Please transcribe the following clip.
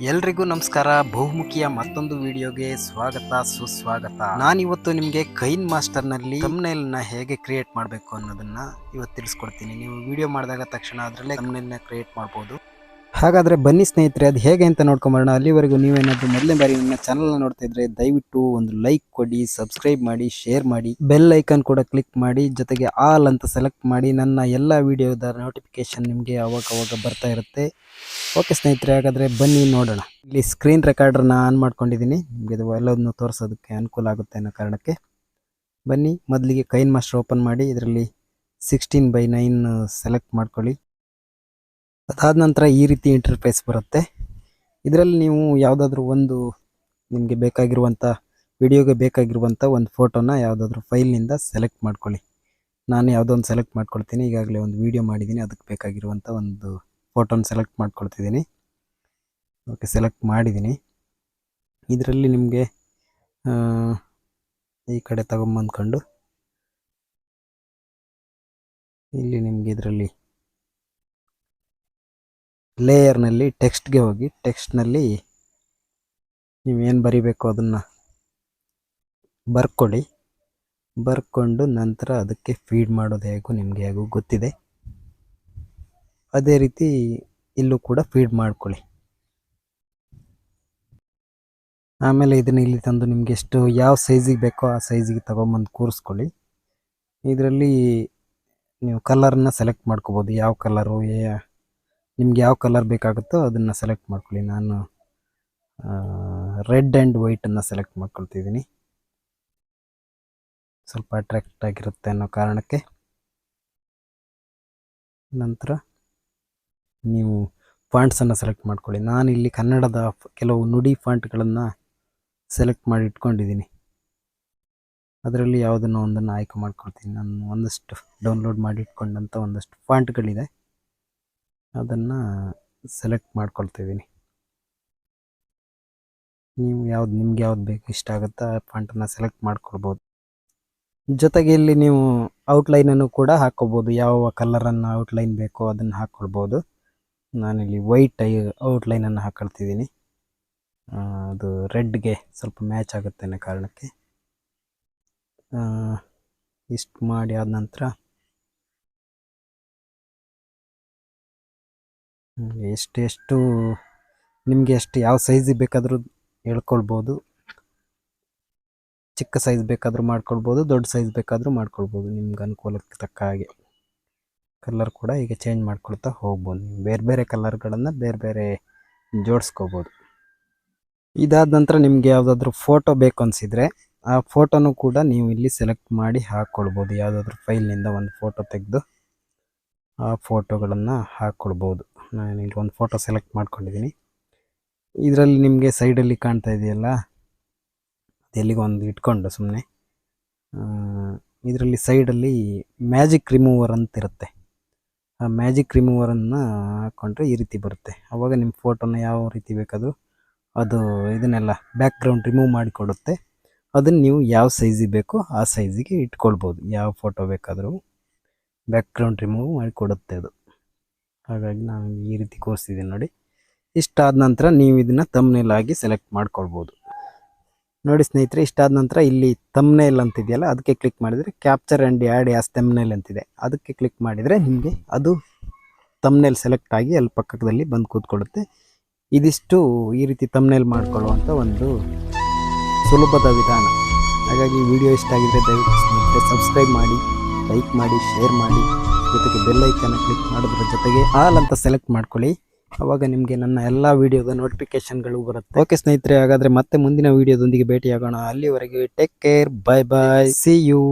ಎಲ್ರಿಗೂ ನಮಸ್ಕಾರ. ಬಹುಮುಖಿಯ ಮತ್ತೊಂದು ವಿಡಿಯೋಗೆ ಸ್ವಾಗತ, ಸುಸ್ವಾಗತ. ನಾನಿವತ್ತು ನಿಮಗೆ ಕೈನ್ ಮಾಸ್ಟರ್ನಲ್ಲಿ ನ ಹೇಗೆ ಕ್ರಿಯೇಟ್ ಮಾಡಬೇಕು ಅನ್ನೋದನ್ನ ಇವತ್ತು ತಿಳಿಸ್ಕೊಡ್ತೀನಿ. ನೀವು ವಿಡಿಯೋ ಮಾಡಿದಾಗ ತಕ್ಷಣ ಅದರಲ್ಲೇ thumbnail ನ ಕ್ರಿಯೇಟ್ ಮಾಡ್ಬೋದು. ಹಾಗಾದ್ರೆ ಬನ್ನಿ ಸ್ನೇಹಿತರೆ, ಅದು ಹೇಗೆ ಅಂತ ನೋಡ್ಕೊಂಬರೋಣ ಅಲ್ಲಿವರೆಗೂ ನೀವೇನಾದರೂ ಮೊದಲನೇ ಬಾರಿ ನನ್ನ ಚಾನಲ್ನ ನೋಡ್ತಾ ಇದ್ರೆ ದಯವಿಟ್ಟು ಒಂದು ಲೈಕ್ ಕೊಡಿ ಸಬ್ಸ್ಕ್ರೈಬ್ ಮಾಡಿ ಶೇರ್ ಮಾಡಿ. ಬೆಲ್ ಐಕನ್ ಕೂಡ ಕ್ಲಿಕ್ ಮಾಡಿ, ಜೊತೆಗೆ ಆಲ್ ಅಂತ ಸೆಲೆಕ್ಟ್ ಮಾಡಿ, ನನ್ನ ಎಲ್ಲ ವಿಡಿಯೋದ ನೋಟಿಫಿಕೇಶನ್ ನಿಮಗೆ ಅವಾಗ ಅವಾಗ ಬರ್ತಾ ಇರುತ್ತೆ. ಓಕೆ ಸ್ನೇಹಿತರೆ, ಹಾಗಾದರೆ ಬನ್ನಿ ನೋಡೋಣ. ಇಲ್ಲಿ ಸ್ಕ್ರೀನ್ ರೆಕಾರ್ಡರ್ನ ಆನ್ ಮಾಡ್ಕೊಂಡಿದ್ದೀನಿ. ನಿಮಗೆ ಇದು ಎಲ್ಲದನ್ನು ತೋರಿಸೋದಕ್ಕೆ ಅನುಕೂಲ ಆಗುತ್ತೆ ಅನ್ನೋ ಕಾರಣಕ್ಕೆ ಬನ್ನಿ ಮೊದಲಿಗೆ ಕೈನ್ ಮಾಸ್ಟರ್ ಓಪನ್ ಮಾಡಿ, ಇದರಲ್ಲಿ ಸಿಕ್ಸ್ಟೀನ್ ಬೈ ನೈನ್ ಸೆಲೆಕ್ಟ್ ಮಾಡ್ಕೊಳ್ಳಿ. ಅದಾದ ನಂತರ ಈ ರೀತಿ ಇಂಟರ್ಫೇಸ್ ಬರುತ್ತೆ. ಇದರಲ್ಲಿ ನೀವು ಯಾವುದಾದ್ರೂ ಒಂದು ನಿಮಗೆ ಬೇಕಾಗಿರುವಂಥ ವಿಡಿಯೋಗೆ ಬೇಕಾಗಿರುವಂಥ ಒಂದು ಫೋಟೋನ ಯಾವುದಾದ್ರೂ ಫೈಲ್ನಿಂದ ಸೆಲೆಕ್ಟ್ ಮಾಡ್ಕೊಳ್ಳಿ. ನಾನು ಯಾವುದೋ ಒಂದು ಸೆಲೆಕ್ಟ್ ಮಾಡ್ಕೊಳ್ತೀನಿ, ಈಗಾಗಲೇ ಒಂದು ವಿಡಿಯೋ ಮಾಡಿದ್ದೀನಿ ಅದಕ್ಕೆ ಬೇಕಾಗಿರುವಂಥ ಒಂದು ಫೋಟೋನ ಸೆಲೆಕ್ಟ್ ಮಾಡ್ಕೊಳ್ತಿದ್ದೀನಿ ಓಕೆ ಸೆಲೆಕ್ಟ್ ಮಾಡಿದ್ದೀನಿ ಇದರಲ್ಲಿ ನಿಮಗೆ ಈ ಕಡೆ ತಗೊಂಬಂದ್ಕೊಂಡು, ಇಲ್ಲಿ ನಿಮಗೆ ಇದರಲ್ಲಿ ಲೇಯರ್ನಲ್ಲಿ ಟೆಕ್ಸ್ಟ್ಗೆ ಹೋಗಿ ಟೆಕ್ಸ್ಟ್ನಲ್ಲಿ ನೀವೇನು ಬರಿಬೇಕು ಅದನ್ನು ಬರ್ಕೊಳ್ಳಿ. ಬರ್ಕೊಂಡು ನಂತರ ಅದಕ್ಕೆ ಫೀಡ್ ಮಾಡೋದು ಹೇಗೂ ನಿಮಗೆ ಹೇಗೂ ಗೊತ್ತಿದೆ. ಅದೇ ರೀತಿ ಇಲ್ಲೂ ಕೂಡ ಫೀಡ್ ಮಾಡ್ಕೊಳ್ಳಿ. ಆಮೇಲೆ ಇದನ್ನು ಇಲ್ಲಿ ತಂದು ನಿಮಗೆ ಎಷ್ಟು ಯಾವ ಸೈಜಿಗೆ ಬೇಕೋ ಆ ಸೈಜಿಗೆ ತಗೊಂಬಂದು ಕೂರಿಸ್ಕೊಳ್ಳಿ. ಇದರಲ್ಲಿ ನೀವು ಕಲರನ್ನು ಸೆಲೆಕ್ಟ್ ಮಾಡ್ಕೋಬೋದು. ಯಾವ ಕಲರು ನಿಮ್ಗೆ ಯಾವ ಕಲರ್ ಬೇಕಾಗುತ್ತೋ ಅದನ್ನು ಸೆಲೆಕ್ಟ್ ಮಾಡ್ಕೊಳ್ಳಿ. ನಾನು ರೆಡ್ ಆ್ಯಂಡ್ ವೈಟನ್ನು ಸೆಲೆಕ್ಟ್ ಮಾಡ್ಕೊಳ್ತಿದ್ದೀನಿ. ಸ್ವಲ್ಪ ಅಟ್ರಾಕ್ಟ್ ಆಗಿರುತ್ತೆ ಅನ್ನೋ ಕಾರಣಕ್ಕೆ. ನಂತರ ನೀವು ಫಾಂಟ್ಸನ್ನು ಸೆಲೆಕ್ಟ್ ಮಾಡ್ಕೊಳ್ಳಿ. ನಾನು ಇಲ್ಲಿ ಕನ್ನಡದ ಕೆಲವು ನುಡಿ ಫಾಂಟ್ಗಳನ್ನು ಸೆಲೆಕ್ಟ್ ಮಾಡಿ ಇಟ್ಕೊಂಡಿದ್ದೀನಿ. ಅದರಲ್ಲಿ ಯಾವುದನ್ನು ಒಂದನ್ನು ಆಯ್ಕೆ ಮಾಡ್ಕೊಳ್ತೀನಿ. ನಾನು ಒಂದಷ್ಟು ಡೌನ್ಲೋಡ್ ಮಾಡಿ ಇಟ್ಕೊಂಡಂಥ ಒಂದಷ್ಟು ಫಾಂಟ್ಗಳಿದೆ ಅದನ್ನು ಸೆಲೆಕ್ಟ್ ಮಾಡ್ಕೊಳ್ತಿದ್ದೀನಿ ನೀವು ಯಾವ್ದು ನಿಮ್ಗೆ ಯಾವ್ದು ಬೇಕು ಇಷ್ಟ ಆಗುತ್ತಾ ಆ ಫಾಂಟನ್ನು ಸೆಲೆಕ್ಟ್ ಮಾಡ್ಕೊಳ್ಬೋದು. ಜೊತೆಗೆ ಇಲ್ಲಿ ನೀವು ಔಟ್ಲೈನನ್ನು ಕೂಡ ಹಾಕ್ಕೋಬೋದು ಯಾವ ಕಲರನ್ನು ಔಟ್ಲೈನ್ ಬೇಕೋ ಅದನ್ನು ಹಾಕ್ಕೊಳ್ಬೋದು ನಾನಿಲ್ಲಿ ವೈಟ್ ಐ ಔಟ್ಲೈನನ್ನು ಹಾಕೊಳ್ತಿದ್ದೀನಿ ಆ, ಅದು ರೆಡ್ಗೆ ಸ್ವಲ್ಪ ಮ್ಯಾಚ್ ಆಗುತ್ತೆ ಅನ್ನೋ ಕಾರಣಕ್ಕೆ ಇಷ್ಟು ಮಾಡಿ ಆದ ನಂತರ ಹ್ಮ್, ಎಷ್ಟು ಎಷ್ಟು ನಿಮಗೆ ಎಷ್ಟು ಯಾವ ಸೈಜಿಗೆ ಬೇಕಾದರೂ ಹೇಳ್ಕೊಳ್ಬೋದು. ಚಿಕ್ಕ ಸೈಜ್ ಬೇಕಾದರೂ ಮಾಡ್ಕೊಳ್ಬೋದು ದೊಡ್ಡ ಸೈಜ್ ಬೇಕಾದರೂ ಮಾಡ್ಕೊಳ್ಬೋದು ನಿಮ್ಗೆ ಅನುಕೂಲಕ್ಕೆ ತಕ್ಕ ಹಾಗೆ. ಕಲರ್ ಕೂಡ ಈಗ ಚೇಂಜ್ ಮಾಡ್ಕೊಳ್ತಾ ಹೋಗ್ಬೋದು ನೀವು. ಬೇರೆ ಬೇರೆ ಕಲರ್ಗಳನ್ನು ಬೇರೆ ಬೇರೆ ಜೋಡಿಸ್ಕೋಬೋದು. ಇದಾದ ನಂತರ ನಿಮಗೆ ಯಾವುದಾದ್ರೂ ಫೋಟೋ ಬೇಕು ಅನಿಸಿದರೆ ಆ ಫೋಟೋನು ಕೂಡ ನೀವು ಇಲ್ಲಿ ಸೆಲೆಕ್ಟ್ ಮಾಡಿ ಹಾಕ್ಕೊಳ್ಬೋದು ಯಾವುದಾದ್ರೂ ಫೈಲ್ನಿಂದ ಒಂದು ಫೋಟೋ ತೆಗೆದು ಆ ಫೋಟೋಗಳನ್ನು ಹಾಕ್ಕೊಳ್ಬೋದು ನಾನು ಇಲ್ಲಿ ಒಂದು ಫೋಟೋ ಸೆಲೆಕ್ಟ್ ಮಾಡ್ಕೊಂಡಿದ್ದೀನಿ ಇದರಲ್ಲಿ ನಿಮಗೆ ಸೈಡಲ್ಲಿ ಕಾಣ್ತಾ ಇದೆಯಲ್ಲ? ಒಂದು ಇಟ್ಕೊಂಡು ಸುಮ್ಮನೆ ಇದರಲ್ಲಿ ಸೈಡಲ್ಲಿ ಮ್ಯಾಜಿಕ್ ರಿಮೂವರ್ ಅಂತ ಇರುತ್ತೆ. ಆ ಮ್ಯಾಜಿಕ್ ರಿಮೂವರನ್ನು ಹಾಕ್ಕೊಂಡ್ರೆ ಈ ರೀತಿ ಬರುತ್ತೆ. ಆವಾಗ ನಿಮ್ಮ ಫೋಟೋನ ಯಾವ ರೀತಿ ಬೇಕಾದರೂ ಅದು ಇದನ್ನೆಲ್ಲ ಬ್ಯಾಕ್ಗ್ರೌಂಡ್ ರಿಮೂವ್ ಮಾಡಿಕೊಡುತ್ತೆ ಅದನ್ನು ನೀವು ಯಾವ ಸೈಜಿಗೆ ಬೇಕೋ ಆ ಸೈಜಿಗೆ ಇಟ್ಕೊಳ್ಬೋದು. ಯಾವ ಫೋಟೋ ಬೇಕಾದರೂ ಬ್ಯಾಕ್ಗ್ರೌಂಡ್ ರಿಮೂವ್ ಮಾಡಿಕೊಡುತ್ತೆ ಅದು. ಹಾಗಾಗಿ ನಾನು ಈ ರೀತಿ ಕೋರಿಸಿದ್ದೀನಿ ನೋಡಿ. ಇಷ್ಟಾದ ನಂತರ ನೀವು ಇದನ್ನು ತಮ್ನೇಲ್ ಆಗಿ ಸೆಲೆಕ್ಟ್ ಮಾಡ್ಕೊಳ್ಬೋದು. ನೋಡಿ ಸ್ನೇಹಿತರೆ, ಇಷ್ಟಾದ ನಂತರ ಇಲ್ಲಿ ತಮ್ನೇಲ್ ಅಂತಿದೆಯಲ್ಲ, ಅದಕ್ಕೆ ಕ್ಲಿಕ್ ಮಾಡಿದರೆ capture and add as thumbnail ಅಂತಿದೆ. ಅದಕ್ಕೆ ಕ್ಲಿಕ್ ಮಾಡಿದರೆ ನಿಮಗೆ ಅದು ತಮ್ನೇಲ್ ಸೆಲೆಕ್ಟ್ ಆಗಿ ಅಲ್ಲಿ ಪಕ್ಕದಲ್ಲಿ ಬಂದು ಕೂತ್ಕೊಳ್ಳುತ್ತೆ. ಇದಿಷ್ಟು ಈ ರೀತಿ ತಮ್ನೇಲ್ ಮಾಡ್ಕೊಳ್ಳುವಂಥ ಒಂದು ಸುಲಭದ ವಿಧಾನ. ಹಾಗಾಗಿ ವಿಡಿಯೋ ಇಷ್ಟ ಆಗಿದ್ದರೆ ದಯವಿಟ್ಟು ಸ್ನೇಹಿತರೆ ಸಬ್ಸ್ಕ್ರೈಬ್ ಮಾಡಿ ಲೈಕ್ ಮಾಡಿ ಶೇರ್ ಮಾಡಿ. ಜೊತೆಗೆ ಬೆಲ್ ಐಕನ್ನ ಕ್ಲಿಕ್ ಮಾಡೋದ್ರ ಜೊತೆಗೆ ಆಲ್ ಅಂತ ಸೆಲೆಕ್ಟ್ ಮಾಡ್ಕೊಳ್ಳಿ. ಅವಾಗ ನಿಮಗೆ ನನ್ನ ಎಲ್ಲ ವಿಡಿಯೋದ ನೋಟಿಫಿಕೇಶನ್ಗಳು ಬರುತ್ತೆ. ಓಕೆ ಸ್ನೇಹಿತರೆ, ಹಾಗಾದರೆ ಮತ್ತೆ ಮುಂದಿನ ವೀಡಿಯೋದೊಂದಿಗೆ ಭೇಟಿಯಾಗೋಣ. ಅಲ್ಲಿವರೆಗೆ take care bye bye see you